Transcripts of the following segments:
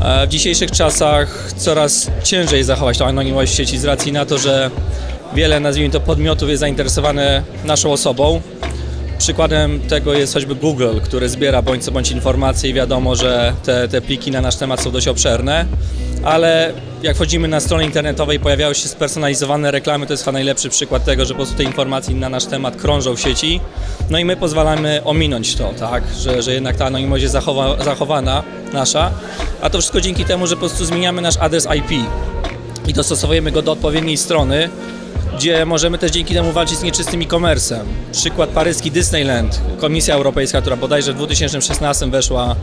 W dzisiejszych czasach coraz ciężej zachować tą anonimowość sieci z racji na to, że wiele, nazwijmy to, podmiotów jest zainteresowane naszą osobą. Przykładem tego jest choćby Google, który zbiera bądź co bądź informacje i wiadomo, że te, te pliki na nasz temat są dość obszerne, ale jak wchodzimy na stronę internetową i pojawiają się spersonalizowane reklamy, to jest chyba najlepszy przykład tego, że po prostu te informacje na nasz temat krążą w sieci, no i my pozwalamy ominąć to, tak, że, że jednak ta anonimowość jest zachowa, zachowana nasza, a to wszystko dzięki temu, że po prostu zmieniamy nasz adres IP i dostosowujemy go do odpowiedniej strony, gdzie możemy też dzięki temu walczyć z nieczystym e-commerce'em. Przykład paryski Disneyland, Komisja Europejska, która bodajże w 2016 weszła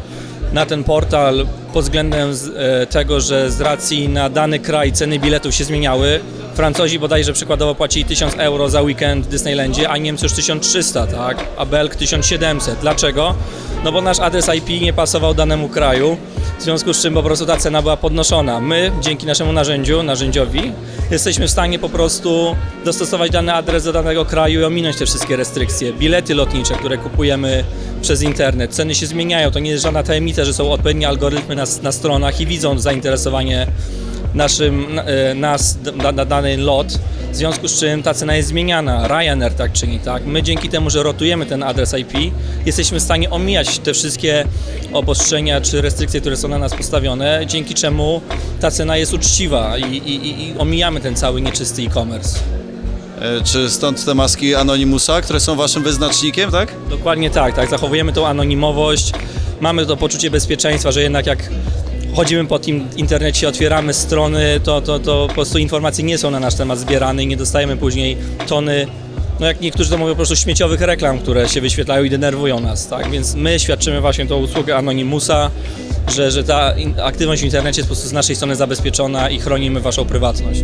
na ten portal pod względem e, tego, że z racji na dany kraj ceny biletów się zmieniały. Francuzi bodajże przykładowo płacili 1000 euro za weekend w Disneylandzie, a Niemcy już 1300, tak? A Belg 1700. Dlaczego? No bo nasz adres IP nie pasował danemu kraju, w związku z czym po prostu ta cena była podnoszona. My, dzięki naszemu narzędziu, narzędziowi, jesteśmy w stanie po prostu dostosować dany adres do danego kraju i ominąć te wszystkie restrykcje. Bilety lotnicze, które kupujemy przez internet, ceny się zmieniają, to nie jest żadna tajemnica, że są odpowiednie algorytmy na, na stronach i widzą zainteresowanie naszym, e, nas na, na dany lot, w związku z czym ta cena jest zmieniana. Ryanair tak czyni, tak? My dzięki temu, że rotujemy ten adres IP, jesteśmy w stanie omijać te wszystkie obostrzenia czy restrykcje, które są na nas postawione, dzięki czemu ta cena jest uczciwa i, i, i- omijamy ten cały nieczysty e-commerce. E, Czy stąd te maski Anonymusa, które są waszym wyznacznikiem, tak? Dokładnie tak, tak. Zachowujemy tą anonimowość, mamy to poczucie bezpieczeństwa, że jednak jak chodzimy po tym internecie, otwieramy strony, to, to, to po prostu informacje nie są na nasz temat zbierane i nie dostajemy później tony, no jak niektórzy to mówią, po prostu śmieciowych reklam, które się wyświetlają i denerwują nas, tak? Więc my świadczymy właśnie tą usługę Anonymusa, że, że ta aktywność w internecie jest po prostu z naszej strony zabezpieczona i chronimy waszą prywatność.